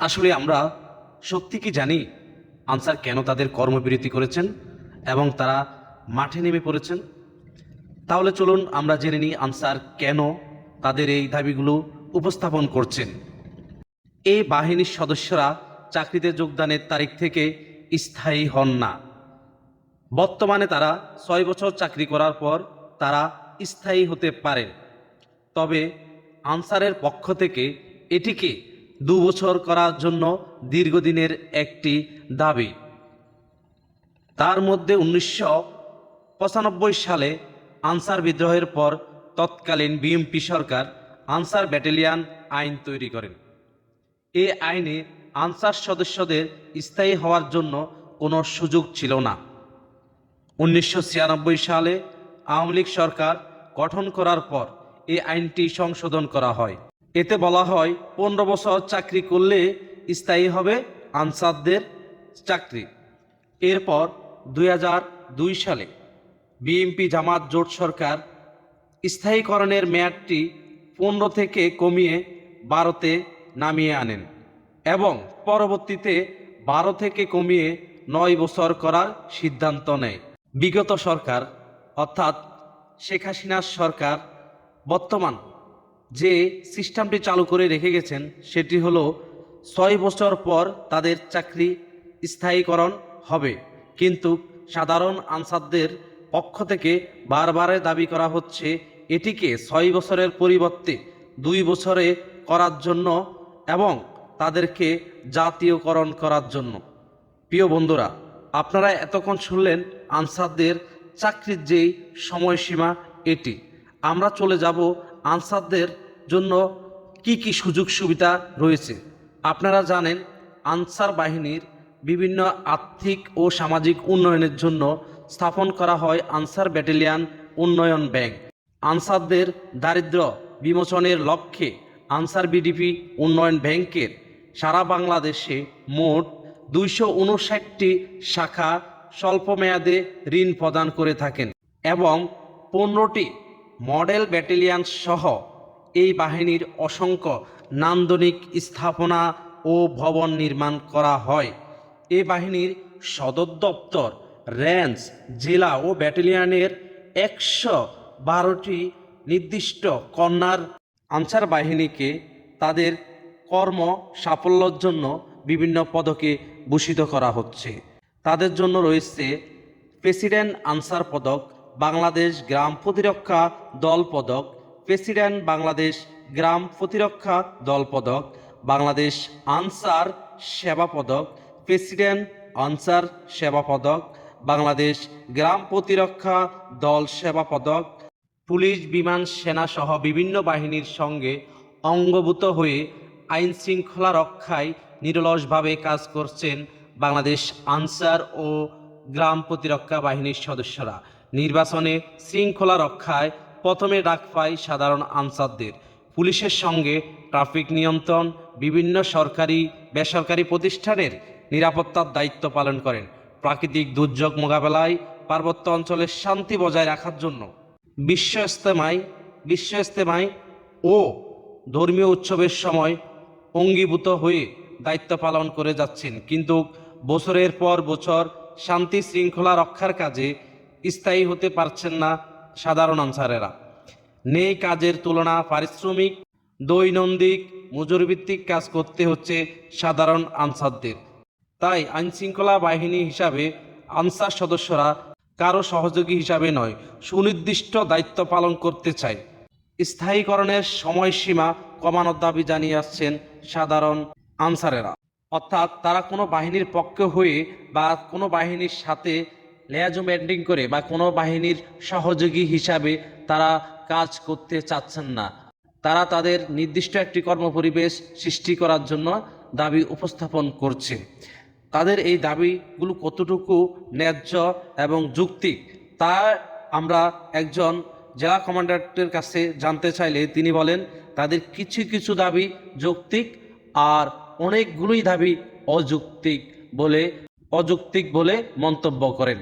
আসলে আমরা সত্যি কি জানি আনসার কেন তাদের কর্মবিরতি করেছেন এবং তারা মাঠে নেমে পড়েছেন? তাহলে চলুন আমরা জেনে নিই আনসার কেন তাদের এই দাবিগুলো উপস্থাপন করছেন। এই বাহিনীর সদস্যরা চাকরিতে যোগদানের তারিখ থেকে স্থায়ী হন না। বর্তমানে তারা ছয় বছর চাকরি করার পর তারা স্থায়ী হতে পারেন তবে আনসারের পক্ষ থেকে এটিকে দু বছর করার জন্য দীর্ঘদিনের একটি দাবি। তার মধ্যে উনিশশো পঁচানব্বই সালে আনসার বিদ্রোহের পর তৎকালীন বিএমপি সরকার আনসার ব্যাটালিয়ান আইন তৈরি করেন। এ আইনে আনসার সদস্যদের স্থায়ী হওয়ার জন্য কোনো সুযোগ ছিল না। উনিশশো ছিয়ানব্বই সালে আওয়ামী লীগ সরকার গঠন করার পর এই আইনটি সংশোধন করা হয়। এতে বলা হয়, পনেরো বছর চাকরি করলে স্থায়ী হবে আনসারদের চাকরি। এরপর দু হাজার দুই সালে বিএনপি জামাত জোট সরকার স্থায়ীকরণের মেয়াদটি পনেরো থেকে কমিয়ে বারোতে নামিয়ে আনেন এবং পরবর্তীতে বারো থেকে কমিয়ে নয় বছর করার সিদ্ধান্ত নেয়। বিগত সরকার, অর্থাৎ শেখ হাসিনার সরকার, বর্তমান যে সিস্টেমটি চালু করে রেখে গেছেন, সেটি হলো ছয় বছর পর তাদের চাকরি স্থায়ীকরণ হবে। কিন্তু সাধারণ আনসারদের পক্ষ থেকে বারবারে দাবি করা হচ্ছে, এটিকে ছয় বছরের পরিবর্তে দুই বছরে করার জন্য এবং তাদেরকে জাতীয়করণ করার জন্য। প্রিয় বন্ধুরা, আপনারা এতক্ষণ শুনলেন আনসারদের চাকরির যেই সময়সীমা এটি। আমরা চলে যাব আনসারদের জন্য কি কি সুযোগ সুবিধা রয়েছে? আপনারা জানেন, আনসার বাহিনীর বিভিন্ন আর্থিক ও সামাজিক উন্নয়নের জন্য স্থাপন করা হয় আনসার ব্যাটালিয়ান উন্নয়ন ব্যাংক। আনসারদের দারিদ্র বিমোচনের লক্ষ্যে আনসার বিডিপি উন্নয়ন ব্যাংকের সারা বাংলাদেশে মোট দুইশো উনষাটটি শাখা স্বল্পমেয়াদে ঋণ প্রদান করে থাকেন এবং পনেরোটি মডেল ব্যাটালিয়ান সহ এই বাহিনীর অসংখ্য নান্দনিক স্থাপনা ও ভবন নির্মাণ করা হয়। এ বাহিনীর সদর দপ্তর, রেঞ্জ, জেলা ও ব্যাটালিয়নের একশো বারোটি নির্দিষ্ট কন্যার আনসার বাহিনীকে তাদের কর্ম সাফল্যের জন্য বিভিন্ন পদকে ভূষিত করা হচ্ছে। তাদের জন্য রয়েছে প্রেসিডেন্ট আনসার পদক বাংলাদেশ গ্রাম প্রতিরক্ষা দল পদক, প্রেসিডেন্ট বাংলাদেশ গ্রাম প্রতিরক্ষা দল পদক, বাংলাদেশ আনসার সেবা পদক, প্রেসিডেন্ট আনসার সেবা পদক, বাংলাদেশ গ্রাম প্রতিরক্ষা দল সেবা পদক, পুলিশ, বিমান, সেনা সহ বিভিন্ন বাহিনীর সঙ্গে অঙ্গভূত হয়ে আইন শৃঙ্খলা রক্ষায় নিরলসভাবে কাজ করছেন বাংলাদেশ আনসার ও গ্রাম প্রতিরক্ষা বাহিনীর সদস্যরা। নির্বাচনে শৃঙ্খলা রক্ষায় প্রথমে ডাক পায় সাধারণ আনসারদের। পুলিশের সঙ্গে ট্রাফিক নিয়ন্ত্রণ, বিভিন্ন সরকারি, বেসরকারি প্রতিষ্ঠানের নিরাপত্তার দায়িত্ব পালন করেন। প্রাকৃতিক দুর্যোগ মোকাবেলায় পার্বত্য অঞ্চলের শান্তি বজায় রাখার জন্য বিশ্ব ইস্তেমায় বিশ্ব ইস্তেমায় ও ধর্মীয় উৎসবের সময় অঙ্গীভূত হয়ে দায়িত্ব পালন করে যাচ্ছেন। কিন্তু বছরের পর বছর শান্তি শৃঙ্খলা রক্ষার কাজে স্থায়ী হতে পারছেন না সাধারণ আনসারেরা নেই কাজের তুলনা, পারিশ্রমিক, দৈনন্দিন মজুরিভিত্তিক কাজ করতে হচ্ছে সাধারণ আনসারদের। তাই আইনশৃঙ্খলা বাহিনী হিসাবে আনসার সদস্যরা কারও সহযোগী হিসাবে নয়, সুনির্দিষ্ট দায়িত্ব পালন করতে চায়। স্থায়ীকরণের সময়সীমা কমানোর দাবি জানিয়ে আসছেন সাধারণ আনসারেরা। অর্থাৎ তারা কোনো বাহিনীর পক্ষে হয়ে বা কোনো বাহিনীর সাথে লেয়াজু মেন্টিং করে বা কোনো বাহিনীর সহযোগী হিসাবে তারা কাজ করতে চাচ্ছেন না। তারা তাদের নির্দিষ্ট একটি কর্মপরিবেশ সৃষ্টি করার জন্য দাবি উপস্থাপন করছে। তাদের এই দাবিগুলো কতটুকু ন্যায্য এবং যুক্তিক তা আমরা একজন জেলা কমান্ডারের কাছে জানতে চাইলে তিনি বলেন, তাদের কিছু কিছু দাবি যৌক্তিক আর অনেকগুলোই দাবি অযৌক্তিক বলে অযৌক্তিক বলে মন্তব্য করেন।